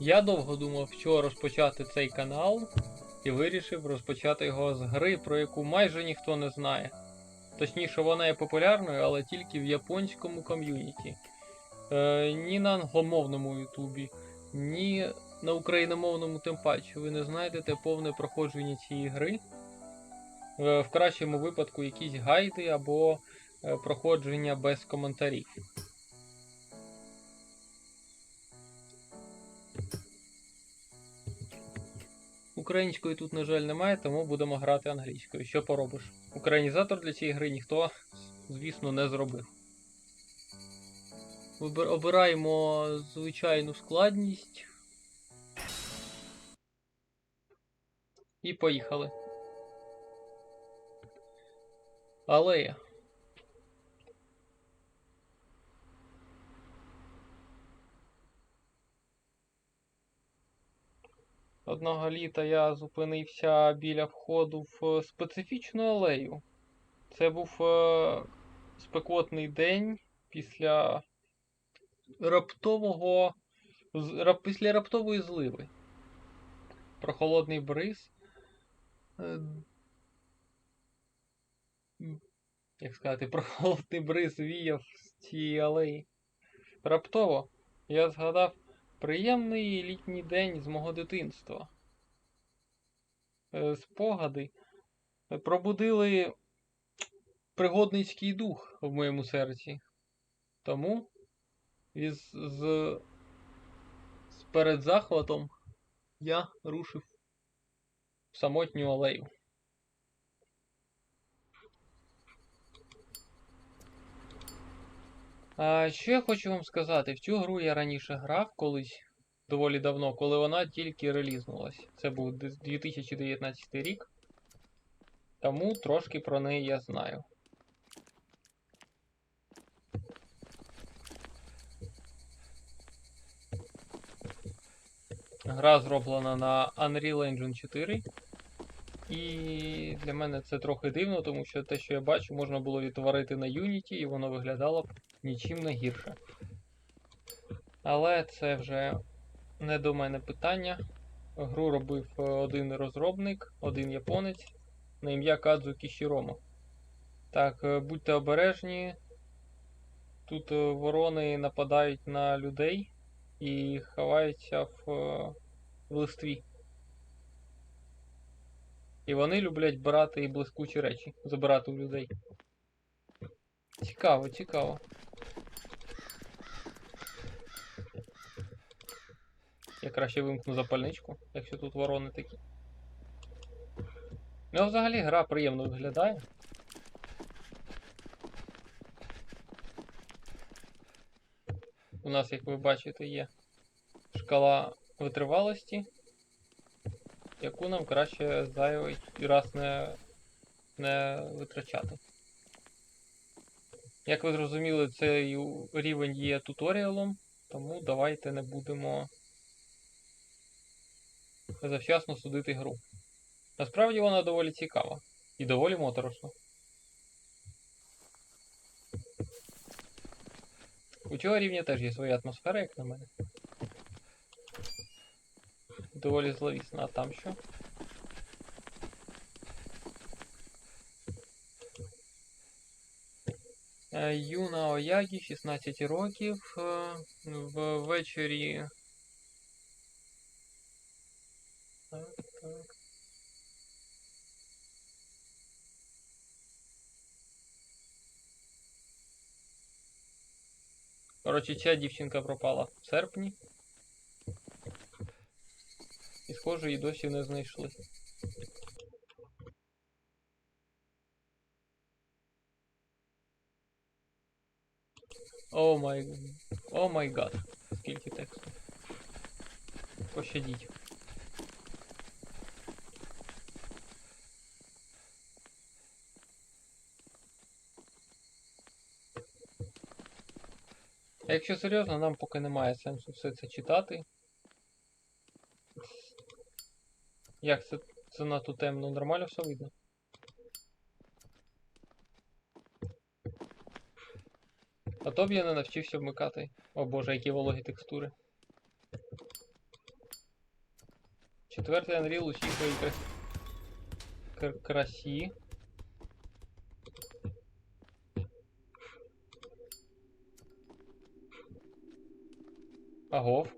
Я довго думав, що розпочати цей канал, і вирішив розпочати його з гри, про яку майже ніхто не знає. Точніше, вона є популярною, але тільки в японському ком'юніті. Е, ні на англомовному Ютубі, ні на україномовному тим паче ви не знайдете повне проходження цієї гри. Е, в кращому випадку якісь гайди або е, проходження без коментарів. Української тут, на жаль, немає, тому будемо грати англійською. Що поробиш? Українізатор для цієї гри ніхто, звісно, не зробив. Вибир- Обираємо звичайну складність. І поїхали. Алея. Одного літа я зупинився біля входу в специфічну алею. Це був е, спекотний день після раптового рап- після раптової зливи. Прохолодний бриз. Е, Як сказати, прохолодний бриз віяв з цієї алеї. Раптово я згадав приємний літній день з мого дитинства. Е, Спогади е, пробудили пригодницький дух в моєму серці. Тому із, з, з перед захватом я рушив в самотню алею. Що я хочу вам сказати? В цю гру я раніше грав колись доволі давно, коли вона тільки релізнулась. Це був 2019 рік. Тому трошки про неї я знаю. Гра зроблена на Unreal Engine 4. І для мене це трохи дивно, тому що те, що я бачу, можна було відтворити на Unity, і воно виглядало б нічим не гірше. Але це вже не до мене питання. Гру робив е, один розробник, один японець на ім'я Кадзу Кішіромо. Так, е, будьте обережні. Тут е, ворони нападають на людей і ховаються в, в листві. І вони люблять брати і блискучі речі, забирати у людей. Цікаво, цікаво. Я краще вимкну запальничку, якщо тут ворони такі. Ну, взагалі гра приємно виглядає. У нас, як ви бачите, є шкала витривалості, яку нам краще зайвий раз не, не витрачати. Як ви зрозуміли, цей рівень є туторіалом, тому давайте не будемо завчасно судити гру. Насправді вона доволі цікава і доволі моторошна. У цього рівня теж є своя атмосфера, як на мене. Доволі зловісна, а там що? Е, Юна Оягі, 16 років. е, Ввечері. Так, так. Коротше, ця дівчинка пропала в серпні. І схоже, її досі не знайшли. О май. О май гад. Скільки тексту. Пощадіть. А якщо серйозно, нам поки немає сенсу все це читати. Як це, це надто темно? Нормально все видно? А то б я не навчився вмикати. О боже, які вологі текстури. Четвертий Unreal всій крас... кр- красі. Агов.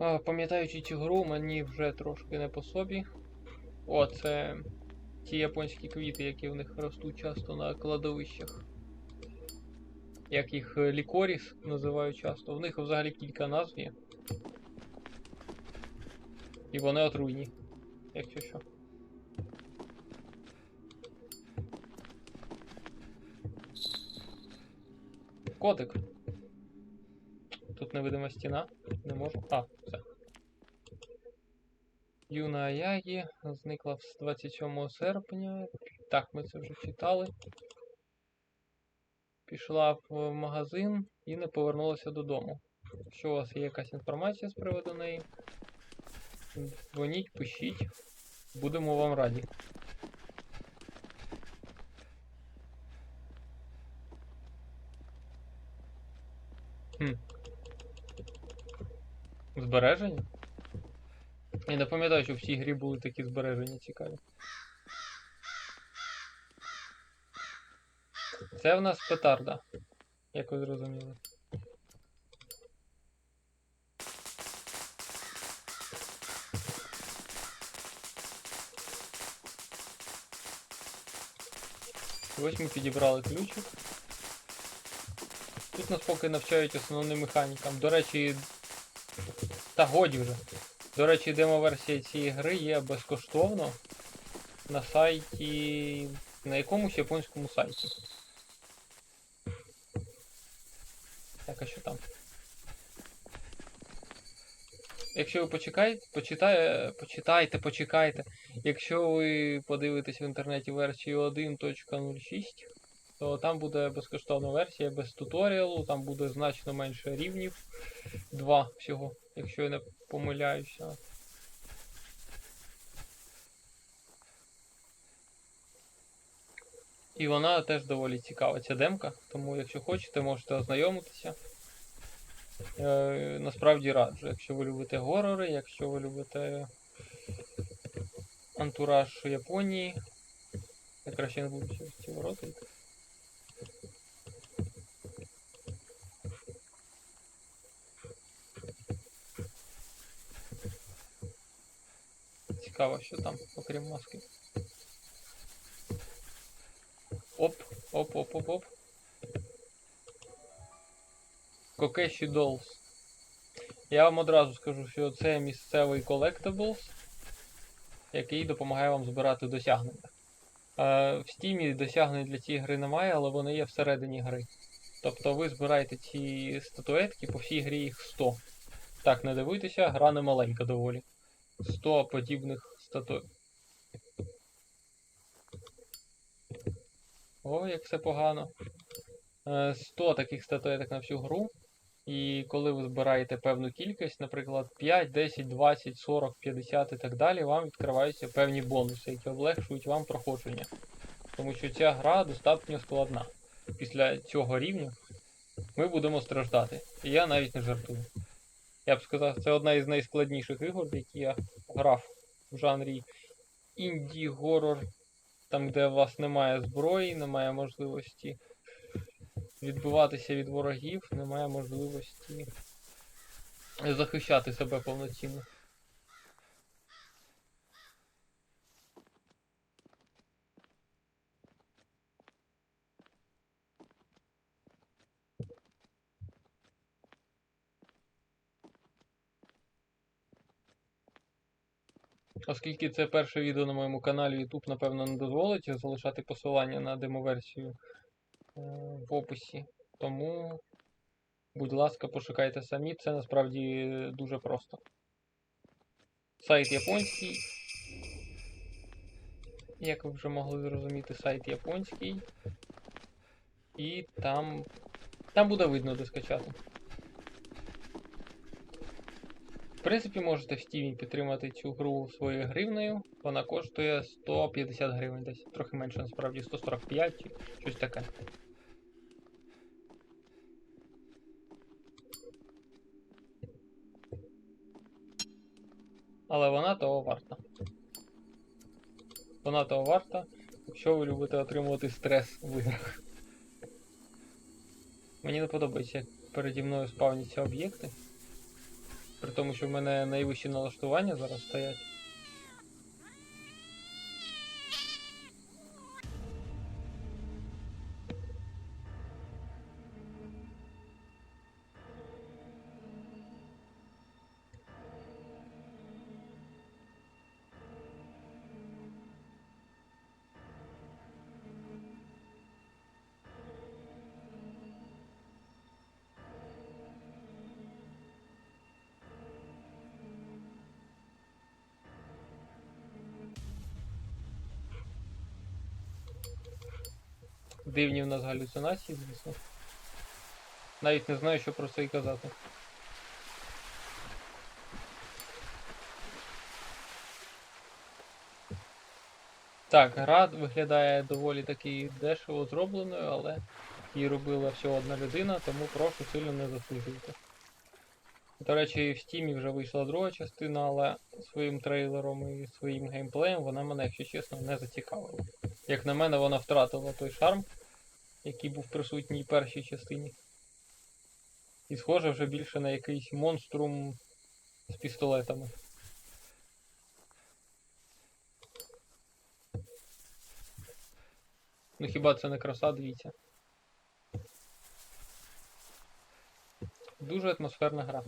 А, Пам'ятаючи цю гру, мені вже трошки не по собі. О, це ті японські квіти, які в них ростуть часто на кладовищах. Як їх е, лікоріс називають часто. В них взагалі кілька назв є. І вони отруйні. Якщо що. Кодик. Тут невидима стіна. Не можу. А. Юна Аягі зникла з 27 серпня. Так, ми це вже читали. Пішла в магазин і не повернулася додому. Якщо у вас є якась інформація з приводу неї, дзвоніть, пишіть. Будемо вам раді. Хм. Збереження? Я не пам'ятаю, що в цій грі були такі збереження цікаві. Це в нас петарда, як ви зрозуміли. Ось ми підібрали ключик. Тут нас поки навчають основним механікам. До речі, та годі вже. До речі, демо-версія цієї гри є безкоштовно на сайті. На якомусь японському сайті. Так, а що там? Якщо ви почекаєте, почитає, почитайте, почекайте. Якщо ви подивитесь в інтернеті версію 1.06, то там буде безкоштовна версія без туторіалу, там буде значно менше рівнів. Два всього, якщо я не помиляюся. І вона теж доволі цікава, ця демка, тому якщо хочете, можете ознайомитися. Е, насправді раджу, якщо ви любите горори, якщо ви любите антураж Японії. Я краще не буду через ці ворота Цікаво, що там, окрім маски. Оп, оп, оп, оп, оп. Kokeshі Dolls. Я вам одразу скажу, що це місцевий collectibles, який допомагає вам збирати досягнення. Е, в Steam досягнень для цієї гри немає, але вони є всередині гри. Тобто ви збираєте ці статуетки, по всій грі їх 100. Так, не дивуйтеся, гра не маленька доволі. 100 подібних статует. О, як все погано. Е, 100 таких статуеток на всю гру. І коли ви збираєте певну кількість, наприклад, 5, 10, 20, 40, 50 і так далі, вам відкриваються певні бонуси, які облегшують вам проходження. Тому що ця гра достатньо складна. Після цього рівня ми будемо страждати. І я навіть не жартую. Я б сказав, це одна із найскладніших ігор, які я грав в жанрі інді-горор, там, де у вас немає зброї, немає можливості відбиватися від ворогів, немає можливості захищати себе повноцінно. Оскільки це перше відео на моєму каналі, YouTube, напевно, не дозволить залишати посилання на демоверсію е, в описі. Тому, будь ласка, пошукайте самі, це насправді дуже просто. Сайт японський. Як ви вже могли зрозуміти, сайт японський. І там. Там буде видно де скачати. В принципі, можете в Steam підтримати цю гру своєю гривнею. Вона коштує 150 гривень десь. Трохи менше насправді 145 чи щось таке. Але вона того варта. Вона того варта, якщо ви любите отримувати стрес в іграх. Мені не подобається, як переді мною спавняться об'єкти. При тому, що в мене найвищі налаштування зараз стоять. Дивні в нас галюцинації, звісно. Навіть не знаю, що про це і казати. Так, гра виглядає доволі таки дешево зробленою, але її робила всього одна людина, тому прошу сильно не засуджуйте. До речі, в Стімі вже вийшла друга частина, але своїм трейлером і своїм геймплеєм вона мене, якщо чесно, не зацікавила. Як на мене, вона втратила той шарм, який був присутній в першій частині. І схоже вже більше на якийсь монструм з пістолетами. Ну хіба це не краса, дивіться. Дуже атмосферна гра.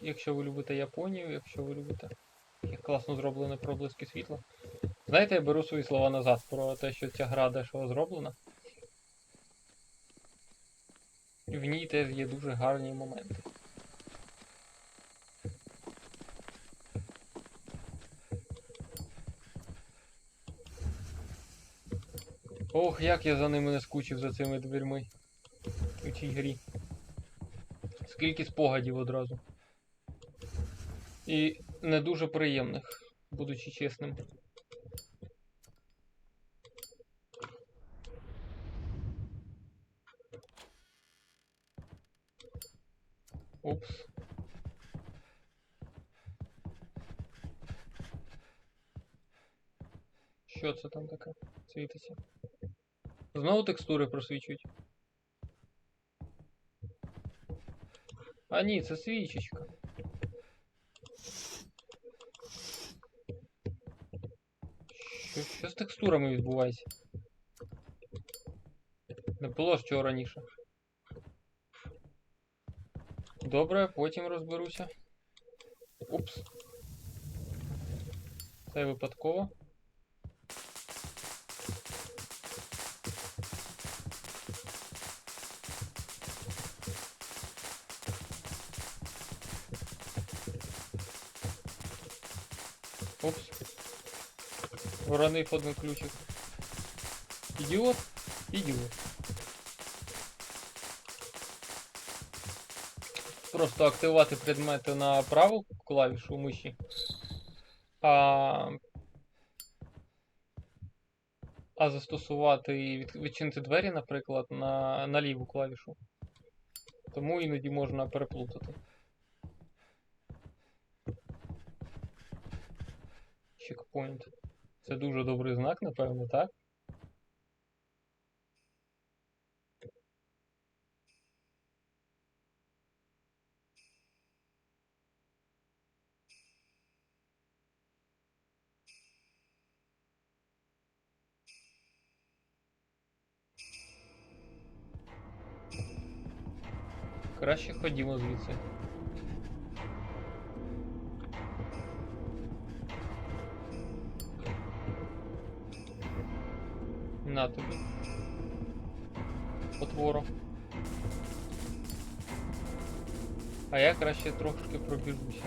Якщо ви любите Японію, якщо ви любите як класно зроблене проблиски світла. Знаєте, я беру свої слова назад про те, що ця гра дешево зроблена. В ній теж є дуже гарні моменти. Ох, як я за ними не скучив за цими дверьми у цій грі. Скільки спогадів одразу. І не дуже приємних, будучи чесним. Упс. Що це там таке? Світиться? Знову текстури просвічують. А ні, це свічечка. Що, що з текстурами відбувається? Не було ж цього раніше. Добре, потім розберуся. Упс. Це випадково. Упс. Воронив один ключик. Ідіот? Ідіот. Просто активувати предмети на праву клавішу миші. А, а застосувати і від, відчинити двері, наприклад, на, на ліву клавішу. Тому іноді можна переплутати. Чекпоінт. Це дуже добрий знак, напевно, так? Краще ходімо звідси. На тобі. Потворо. А я краще трошки пробіжуся.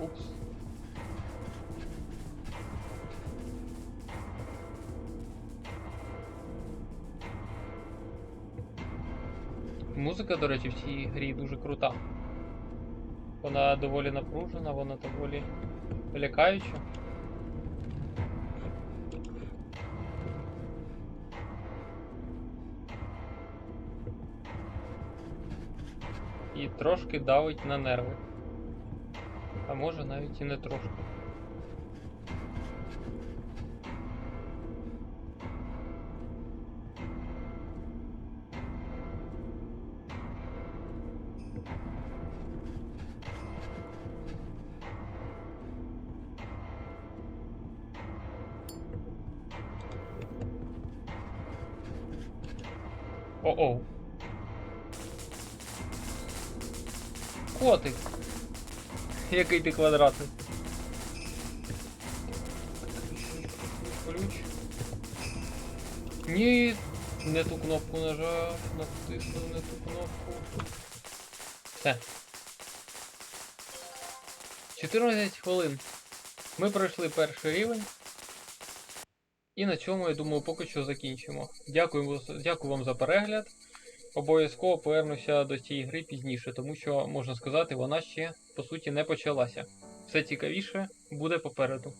Упс. Музика, до речі, в цій грі дуже крута. Вона доволі напружена, вона доволі лякаюча. І трошки давить на нерви. А може навіть і не трошки. О-оу. Котик. Який ти квадратний. Ключ. Ні, не ту кнопку нажав, натиснув не ту кнопку. Все. 14 хвилин. Ми пройшли перший рівень. І на цьому, я думаю, поки що закінчимо. Дякую, дякую вам за перегляд. Обов'язково повернуся до цієї гри пізніше, тому що, можна сказати, вона ще по суті не почалася. Все цікавіше буде попереду.